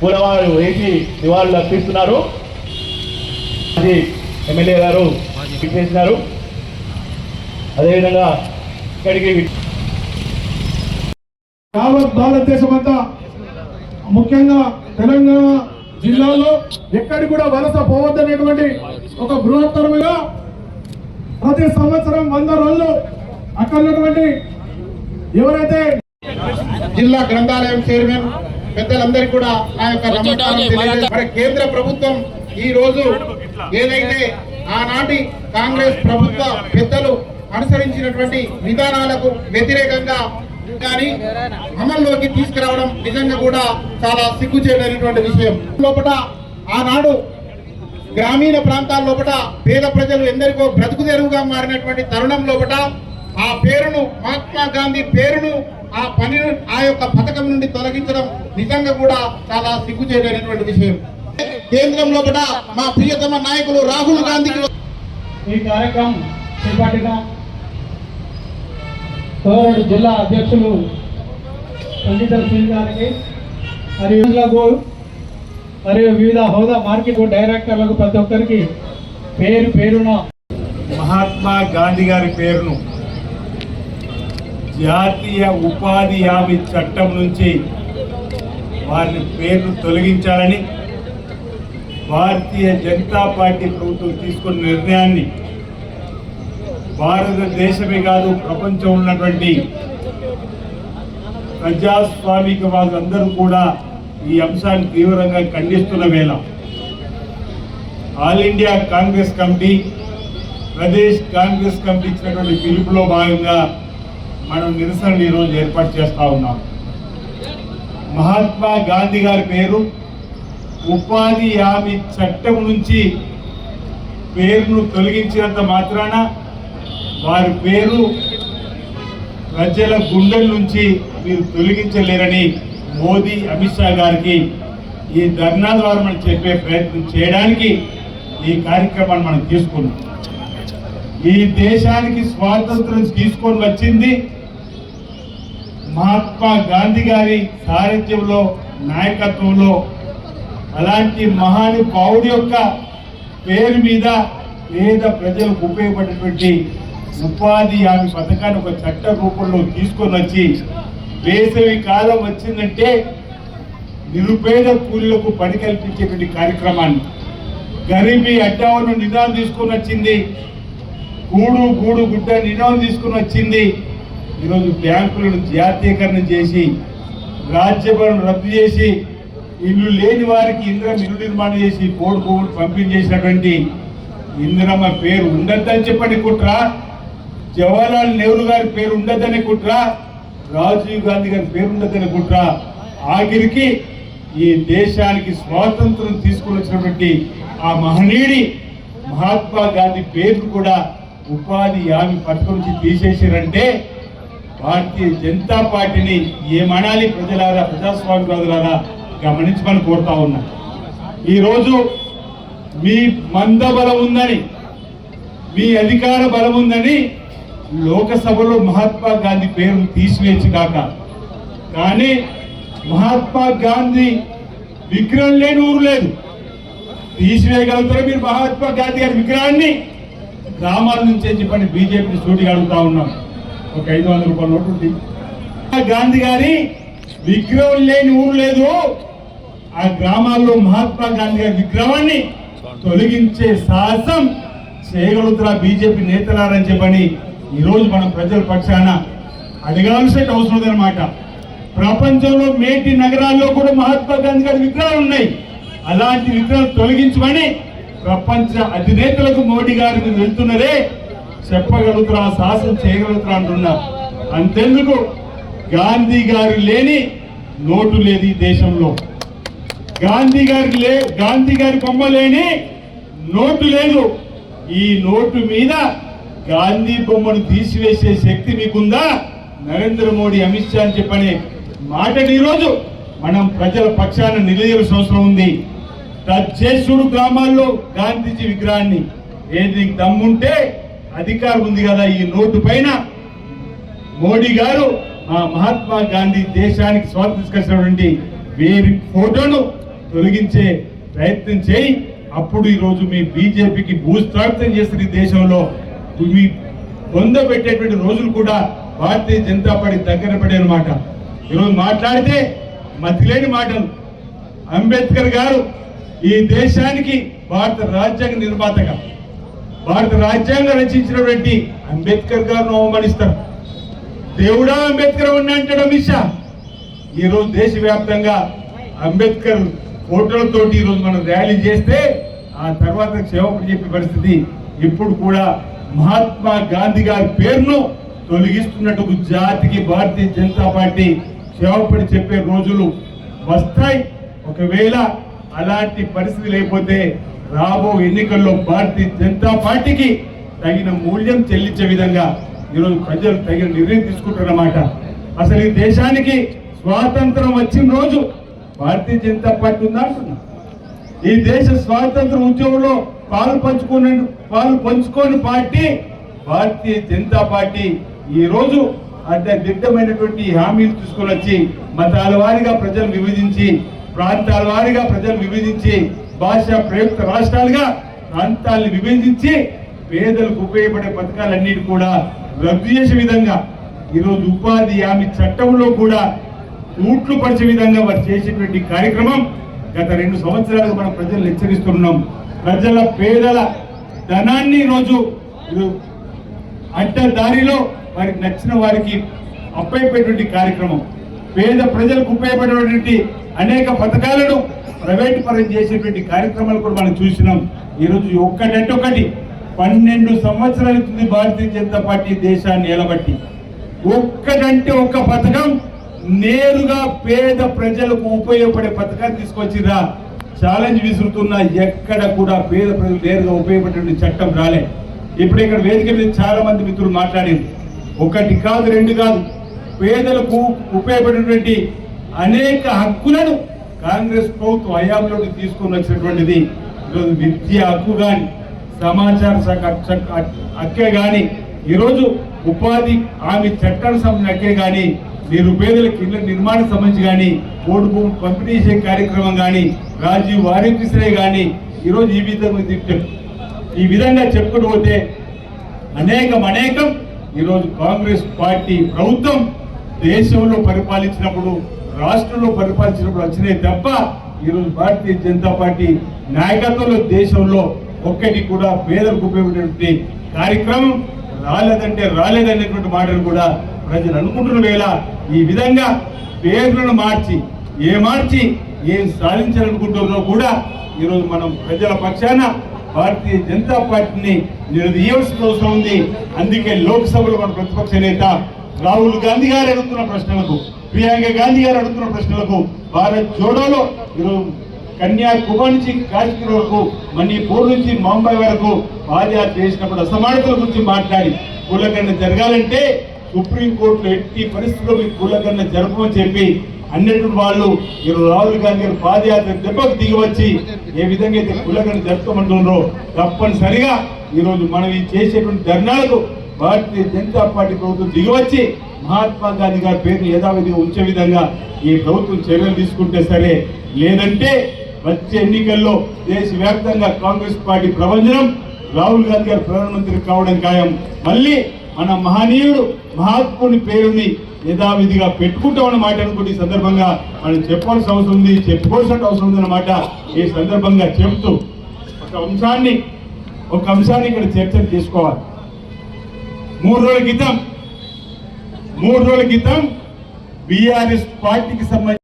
పూలవారు వేసి నివాళులు అర్పిస్తున్నారు. అది ఎమ్మెల్యే గారు చేసినారు అదేవిధంగా ఇక్కడికి యావత్ భారతదేశం అంతా ముఖ్యంగా తెలంగాణ జిల్లాలో ఎక్కడి కూడా వలస పోవద్దనేటువంటి ఒక బృహత్తరముగా ప్రతి సంవత్సరం వంద రోజులు అక్కడ ఉన్నటువంటి ఎవరైతే జిల్లా గ్రంథాలయం చైర్మన్ పెద్దలందరికీ కూడా నా యొక్క నమస్కారం కేంద్ర ప్రభుత్వం ఈ రోజు ఏదైతే ఆనాటి కాంగ్రెస్ ప్రభుత్వ పెద్దలు అనుసరించినటువంటి విధానాలకు వ్యతిరేకంగా కానీ అమల్లోకి తీసుకురావడం నిజంగా కూడా చాలా సిగ్గుచేటటువంటి విషయం. లోపల ఆనాడు గ్రామీణ ప్రాంతాల లోపల పేద ప్రజలు ఎందరికో బ్రతుకు తెరువుగా మారినటువంటి తరుణం లోపల ఆ పేరును మహాత్మా గాంధీ పేరును ఆ పని ఆ యొక్క పథకం నుండి తొలగించడం నిజంగా కూడా చాలా సిగ్గుచేటటువంటి విషయం. కేంద్రం లోపల మా ప్రియతమ నాయకులు రాహుల్ గాంధీకి ఈ కార్యక్రమం చేపట్టిన సోదరుడు జిల్లా అధ్యక్షులు కండిటర్ సింగ్ గారికి మరియు మరియు వివిధ హోదా మార్కెట్ డైరెక్టర్లకు ప్రతి ఒక్కరికి పేరు పేరున మహాత్మా గాంధీ గారి పేరును జాతీయ ఉపాధి హామీ చట్టం నుంచి వారిని పేరును తొలగించాలని భారతీయ జనతా పార్టీ ప్రభుత్వం తీసుకున్న నిర్ణయాన్ని భారతదేశమే కాదు ప్రపంచం ఉన్నటువంటి ప్రజాస్వామిక వాళ్ళందరూ కూడా ఈ అంశాన్ని తీవ్రంగా ఖండిస్తున్న వేళ All India Congress Committee Pradesh Congress Committee ఇచ్చినటువంటి పిలుపులో భాగంగా మనం నిరసనలు ఈరోజు ఏర్పాటు చేస్తా ఉన్నాం. మహాత్మా గాంధీ గారి పేరు ఉపాధి హామీ చట్టం నుంచి పేరును తొలగించినంత మాత్రాన వారి పేరు ప్రజల గుండెల నుంచి మీరు తొలగించలేరని మోదీ అమిత్ షా గారికి ఈ ధర్నా ద్వారా మనం చెప్పే ప్రయత్నం చేయడానికి ఈ కార్యక్రమాన్ని మనం తీసుకున్నాం. ఈ దేశానికి స్వాతంత్రం తీసుకొని వచ్చింది మహాత్మా గాంధీ గారి సారథ్యంలో నాయకత్వంలో అలాంటి మహానుభావుడి యొక్క పేరు మీద పేద ప్రజలకు ఉపయోగపడేటువంటి ఉపాధి హామీ పథకాన్ని ఒక చట్ట రూపంలో తీసుకొని వచ్చి వేసవి కాలం వచ్చిందంటే నిరుపేద కూలీలకు పని కల్పించేటువంటి కార్యక్రమాన్ని గరీబీ అడ్డావును నిదానం తీసుకొని వచ్చింది. గూడు గూడు గుడ్డ నినాదం తీసుకొని వచ్చింది. ఈరోజు బ్యాంకులను జాతీయకరణ చేసి రాజ్యభరణ రద్దు చేసి ఇల్లు లేని వారికి ఇందిరం ఇల్లు నిర్మాణం చేసి కోడి పువ్వులు పంపిణీ చేసినటువంటి ఇందిరమ్మ పేరు ఉండద్దని చెప్పండి కుట్ర. జవహర్లాల్ నెహ్రూ గారి పేరు ఉండదనే కుట్ర రాజీవ్ గాంధీ గారి పేరు ఉండదనే కుట్ర. ఆఖరికి ఈ దేశానికి స్వాతంత్రం తీసుకుని వచ్చినటువంటి ఆ మహనీయుడి మహాత్మా గాంధీ పేరు కూడా ఉపాధి హామీ పథకం నుంచి తీసేసారంటే భారతీయ జనతా పార్టీని ఏమనాలి ప్రజలారా ప్రజాస్వామ్యవాదులారా గమనించమని కోరుతా ఉన్నా. ఈరోజు మీ మంద బలం ఉందని మీ అధికార బలం ఉందని లోకసభలో మహాత్మా గాంధీ పేరును తీసివేసినాక కానీ మహాత్మా గాంధీ విగ్రహం లేని ఊరు లేదు. తీసివేయగలుగుతారు మీరు మహాత్మా గాంధీ గారి విగ్రహాన్ని? గ్రామాల నుంచే చెప్పండి బీజేపీ సూటిగా అడుగుతా ఉన్నాం. ఒక ఐదు వందల రూపాయల నోటు ఉంది. గాంధీ గారి విగ్రహం లేని ఊరు లేదు. ఆ గ్రామాల్లో మహాత్మా గాంధీ గారి విగ్రహాన్ని తొలగించే సాహసం చేయగలుగుతారా బీజేపీ నేతలారని చెప్పని ఈరోజు మనం ప్రజల పక్షాన అడగాల్సిన అవసరం ఉందన్నమాట. ప్రపంచంలో మేటి నగరాల్లో కూడా మహాత్మా గాంధీ గారి విగ్రహాలు ఉన్నాయి. అలాంటి విగ్రహాలు తొలగించమని ప్రపంచ అధినేతలకు మోడీ గారి మీద వెళ్తున్నదే చెప్పగలుగుతారా సాహసం చేయగలుగుతారా అంటున్నా. అంతెందుకు? గాంధీ గారు లేని నోటు లేదు ఈ దేశంలో. గాంధీ గారి లే గాంధీ గారి బొమ్మ లేని నోటు లేదు. ఈ నోటు మీద గాంధీ బొమ్మను తీసివేసే శక్తి మీకుందా? నరేంద్ర మోడీ అమిత్ షా అని చెప్పని మాటని ఈరోజు. మనం ప్రజల పక్షాన నిలదీయాల్సిన అవసరం ఉంది. టచ్ గ్రామాల్లో గాంధీజీ విగ్రహాన్ని. ఏది నీకు దమ్ముంటే అధికారం ఉంది కదా ఈ నోటు పైన. మోడీ గారు మా మహాత్మా గాంధీ దేశానికి స్వాతంత్రం తీసుకొచ్చినటువంటి వీరి ఫోటోను తొలగించే ప్రయత్నం చేయి. అప్పుడు ఈరోజు మీ బీజేపీకి భూస్థాపితం చేస్తున్న ఈ దేశంలో మీ పొందబెట్టేటువంటి రోజులు కూడా భారతీయ జనతా పార్టీ దగ్గర పడే అనమాట ఈరోజు మాట్లాడితే మతిలేని మాటలు. అంబేద్కర్ గారు ఈ దేశానికి భారత రాజ్యాంగ నిర్మాతగా భారత రాజ్యాంగం రచించినటువంటి అంబేద్కర్ గారిని అవమానిస్తారు. దేవుడా అంబేద్కర్ ఉన్నా అంటాడు అమిత్ షా. ఈరోజు దేశవ్యాప్తంగా అంబేద్కర్ ఫోటోలతోటి ఈ రోజు మనం ర్యాలీ చేస్తే ఆ తర్వాత క్షేమపడి చెప్పే పరిస్థితి ఇప్పుడు కూడా మహాత్మా గాంధీ గారి పేరును తొలగిస్తున్నట్టు జాతికి భారతీయ జనతా పార్టీ క్షేమపడి చెప్పే రోజులు వస్తాయి. ఒకవేళ అలాంటి పరిస్థితి లేకపోతే రాబో ఎన్నికల్లో భారతీయ జనతా పార్టీకి తగిన మూల్యం చెల్లించే విధంగా ఈరోజు ప్రజలు తగిన నిర్ణయం తీసుకుంటారన్నమాట అసలు ఈ దేశానికి స్వాతంత్రం వచ్చిన రోజు భారతీయ జనతా పార్టీ ఉందా ఈ దేశ స్వాతంత్ర ఉద్యమంలో పాలు పంచుకున్న పాలు పంచుకోని పార్టీ భారతీయ జనతా పార్టీ ఈ రోజు అంటే దిట్టమైనటువంటి హామీలు తీసుకొని వచ్చి మతాల వారీగా ప్రజలు విభజించి ప్రాంతాల వారీగా ప్రజలు విభజించి భాష ప్రయుక్త రాష్ట్రాలుగా ప్రాంతాలను విభజించి పేదలకు ఉపయోగపడే పథకాలన్నిటి కూడా రద్దు చేసే విధంగా ఈరోజు ఉపాధి హామీ చట్టంలో కూడా తూట్లు పరిచే విధంగా వారు చేసేటువంటి కార్యక్రమం గత రెండు సంవత్సరాలుగా మనం ప్రజలు హెచ్చరిస్తున్నాం. ప్రజల పేదల ధనాన్ని ఈరోజు అడ్డదారిలో దారిలో వారికి నచ్చిన వారికి అప్పైపోయేటువంటి కార్యక్రమం. పేద ప్రజలకు ఉపయోగపడేటువంటి అనేక పథకాలను ప్రైవేట్ పరం చేసేటువంటి కార్యక్రమాలు కూడా మనం చూసినాం. ఈరోజు ఒక్కటంటే ఒకటి పన్నెండు సంవత్సరాల అవుతుంది భారతీయ జనతా పార్టీ దేశాన్ని నిలబట్టి. ఒక్కటంటే ఒక్క పథకం నేరుగా పేద ప్రజలకు ఉపయోగపడే పథకాన్ని తీసుకొచ్చిరా ఛాలెంజ్ విసురుతున్న ఎక్కడ కూడా పేద ప్రజలు నేరుగా ఉపయోగపడే చట్టం రాలే. ఇప్పుడు ఇక్కడ వేదిక మీద చాలా మంది మిత్రులు మాట్లాడింది. ఒకటి కాదు రెండు కాదు. పేదలకు ఉపయోగపడేటువంటి అనేక హక్కులను కాంగ్రెస్ ప్రభుత్వం హయాంలోకి తీసుకొని వచ్చినటువంటిది ఈరోజు విద్య హక్కు కానీ సమాచార శాఖ హక్కే కానీ ఈరోజు ఉపాధి హామీ చట్టానికి సంబంధించిన హక్కే కానీ నిరుపేదలకు ఇళ్ళ నిర్మాణం సంబంధించి కానీ ఓటు భూమి పంపిణీ చేసే కార్యక్రమం కానీ రాజీవ్ ఆరోగ్యశ్రీ కానీ ఈరోజు ఈ విధంగా ఈ విధంగా చెప్పుకుంటూ పోతే అనేకం అనేకం. ఈరోజు కాంగ్రెస్ పార్టీ ప్రభుత్వం దేశంలో పరిపాలించినప్పుడు రాష్ట్రంలో పరిపాలించినప్పుడు వచ్చినాయి తప్ప ఈరోజు భారతీయ జనతా పార్టీ నాయకత్వంలో దేశంలో ఒక్కటి కూడా పేదలకు ఉపయోగపడేటువంటి కార్యక్రమం రాలేదంటే రాలేదనేటువంటి మాటలు కూడా ప్రజలు అనుకుంటున్న వేళ ఈ విధంగా పేర్లను మార్చి ఏ మార్చి ఏం సాధించాలనుకుంటున్నారో కూడా ఈరోజు మనం ప్రజల పక్షాన భారతీయ జనతా పార్టీని నిలదీయవలసిన అవసరం ఉంది. అందుకే లోక్సభలో మన ప్రతిపక్ష నేత రాహుల్ గాంధీ గారు అడుగుతున్న ప్రశ్నలకు ప్రియాంక గాంధీ గారు అడుగుతున్న ప్రశ్నలకు భారత్ జోడోలో ఈరోజు కన్యాకుమారి నుంచి కాశ్మీర్ వరకు మణిపూర్ నుంచి ముంబై వరకు పాదయాత్ర చేసినప్పుడు అసమానతల గురించి మాట్లాడి కులగన్న జరగాలంటే సుప్రీంకోర్టులో ఎట్టి పరిస్థితుల్లో మీకు కులగన్న జరపమని చెప్పి అన్నటువంటి వాళ్ళు ఈరోజు రాహుల్ గాంధీ గారు పాదయాత్ర దెబ్బకు దిగివచ్చి ఏ విధంగా అయితే కులగన్న జరుపుకోమంటున్నారో తప్పనిసరిగా ఈరోజు మనం ఈ చేసేటువంటి ధర్నాలకు భారతీయ జనతా పార్టీ ప్రభుత్వం దిగివచ్చి మహాత్మా గాంధీ గారి పేరు యథావిధిగా ఉంచే విధంగా ఈ ప్రభుత్వం చర్యలు తీసుకుంటే సరే లేదంటే వచ్చే ఎన్నికల్లో దేశవ్యాప్తంగా కాంగ్రెస్ పార్టీ ప్రభంజనం రాహుల్ గాంధీ గారు ప్రధానమంత్రి కావడం ఖాయం. మళ్ళీ మన మహనీయుడు మహాత్ముని పేరుని యథావిధిగా పెట్టుకుంటామన్న మాట అనుకుంటే ఈ సందర్భంగా మనం చెప్పాల్సిన అవసరం ఉంది చెప్పుకోవాల్సిన అవసరం ఉంది అన్నమాట ఈ సందర్భంగా చెబుతూ ఒక అంశాన్ని ఒక అంశాన్ని ఇక్కడ చర్చ చేసుకోవాలి మూడు రోజుల క్రితం మూడు రోజుల క్రితం బీఆర్ఎస్ పార్టీకి సంబంధించి